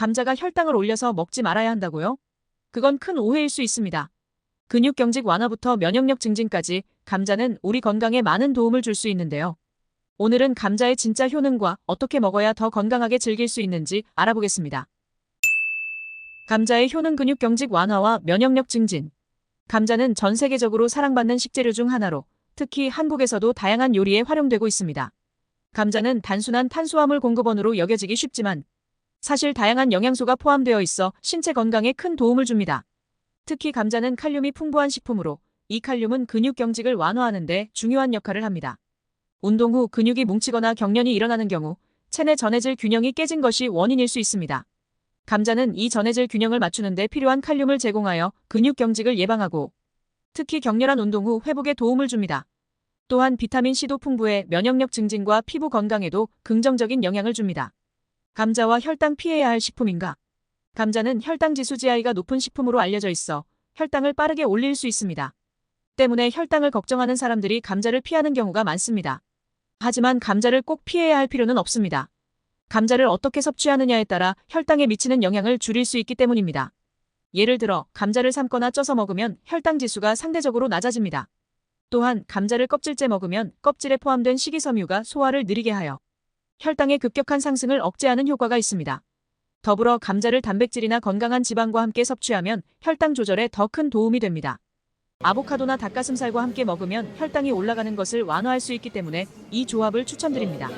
감자가 혈당을 올려서 먹지 말아야 한다고요? 그건 큰 오해일 수 있습니다. 근육 경직 완화부터 면역력 증진까지 감자는 우리 건강에 많은 도움을 줄 수 있는데요. 오늘은 감자의 진짜 효능과 어떻게 먹어야 더 건강하게 즐길 수 있는지 알아보겠습니다. 감자의 효능 근육 경직 완화와 면역력 증진. 감자는 전 세계적으로 사랑받는 식재료 중 하나로 특히 한국에서도 다양한 요리에 활용되고 있습니다. 감자는 단순한 탄수화물 공급원으로 여겨지기 쉽지만 사실 다양한 영양소가 포함되어 있어 신체 건강에 큰 도움을 줍니다. 특히 감자는 칼륨이 풍부한 식품으로 이 칼륨은 근육 경직을 완화하는 데 중요한 역할을 합니다. 운동 후 근육이 뭉치거나 경련이 일어나는 경우 체내 전해질 균형이 깨진 것이 원인일 수 있습니다. 감자는 이 전해질 균형을 맞추는 데 필요한 칼륨을 제공하여 근육 경직을 예방하고 특히 격렬한 운동 후 회복에 도움을 줍니다. 또한 비타민C도 풍부해 면역력 증진과 피부 건강에도 긍정적인 영향을 줍니다. 감자와 혈당 피해야 할 식품인가? 감자는 혈당 지수 GI가 높은 식품으로 알려져 있어 혈당을 빠르게 올릴 수 있습니다. 때문에 혈당을 걱정하는 사람들이 감자를 피하는 경우가 많습니다. 하지만 감자를 꼭 피해야 할 필요는 없습니다. 감자를 어떻게 섭취하느냐에 따라 혈당에 미치는 영향을 줄일 수 있기 때문입니다. 예를 들어 감자를 삶거나 쪄서 먹으면 혈당 지수가 상대적으로 낮아집니다. 또한 감자를 껍질째 먹으면 껍질에 포함된 식이섬유가 소화를 느리게 하여 혈당의 급격한 상승을 억제하는 효과가 있습니다. 더불어 감자를 단백질이나 건강한 지방과 함께 섭취하면 혈당 조절에 더 큰 도움이 됩니다. 아보카도나 닭가슴살과 함께 먹으면 혈당이 올라가는 것을 완화할 수 있기 때문에 이 조합을 추천드립니다.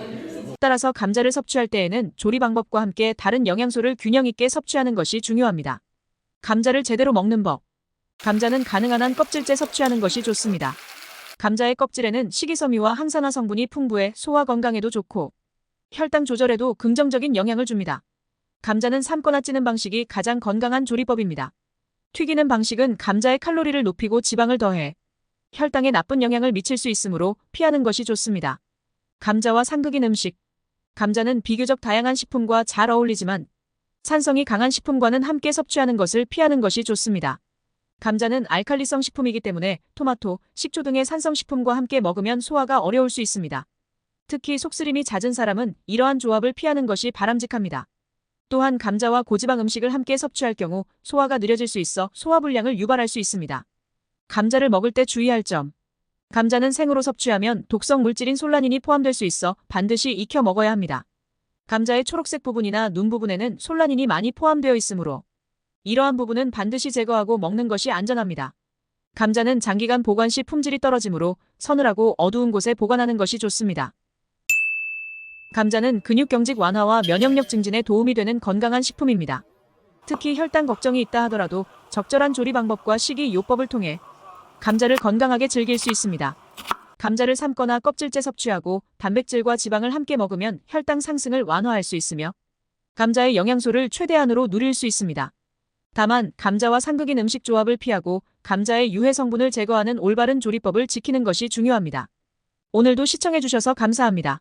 따라서 감자를 섭취할 때에는 조리 방법과 함께 다른 영양소를 균형 있게 섭취하는 것이 중요합니다. 감자를 제대로 먹는 법. 감자는 가능한 한 껍질째 섭취하는 것이 좋습니다. 감자의 껍질에는 식이섬유와 항산화 성분이 풍부해 소화 건강에도 좋고 혈당 조절에도 긍정적인 영향을 줍니다. 감자는 삶거나 찌는 방식이 가장 건강한 조리법입니다. 튀기는 방식은 감자의 칼로리를 높이고 지방을 더해 혈당에 나쁜 영향을 미칠 수 있으므로 피하는 것이 좋습니다. 감자와 상극인 음식. 감자는 비교적 다양한 식품과 잘 어울리지만 산성이 강한 식품과는 함께 섭취하는 것을 피하는 것이 좋습니다. 감자는 알칼리성 식품이기 때문에 토마토, 식초 등의 산성 식품과 함께 먹으면 소화가 어려울 수 있습니다. 특히 속쓰림이 잦은 사람은 이러한 조합을 피하는 것이 바람직합니다. 또한 감자와 고지방 음식을 함께 섭취할 경우 소화가 느려질 수 있어 소화불량을 유발할 수 있습니다. 감자를 먹을 때 주의할 점. 감자는 생으로 섭취하면 독성 물질인 솔라닌이 포함될 수 있어 반드시 익혀 먹어야 합니다. 감자의 초록색 부분이나 눈 부분에는 솔라닌이 많이 포함되어 있으므로 이러한 부분은 반드시 제거하고 먹는 것이 안전합니다. 감자는 장기간 보관 시 품질이 떨어지므로 서늘하고 어두운 곳에 보관하는 것이 좋습니다. 감자는 근육 경직 완화와 면역력 증진에 도움이 되는 건강한 식품입니다. 특히 혈당 걱정이 있다 하더라도 적절한 조리 방법과 식이 요법을 통해 감자를 건강하게 즐길 수 있습니다. 감자를 삶거나 껍질째 섭취하고 단백질과 지방을 함께 먹으면 혈당 상승을 완화할 수 있으며 감자의 영양소를 최대한으로 누릴 수 있습니다. 다만 감자와 상극인 음식 조합을 피하고 감자의 유해 성분을 제거하는 올바른 조리법을 지키는 것이 중요합니다. 오늘도 시청해주셔서 감사합니다.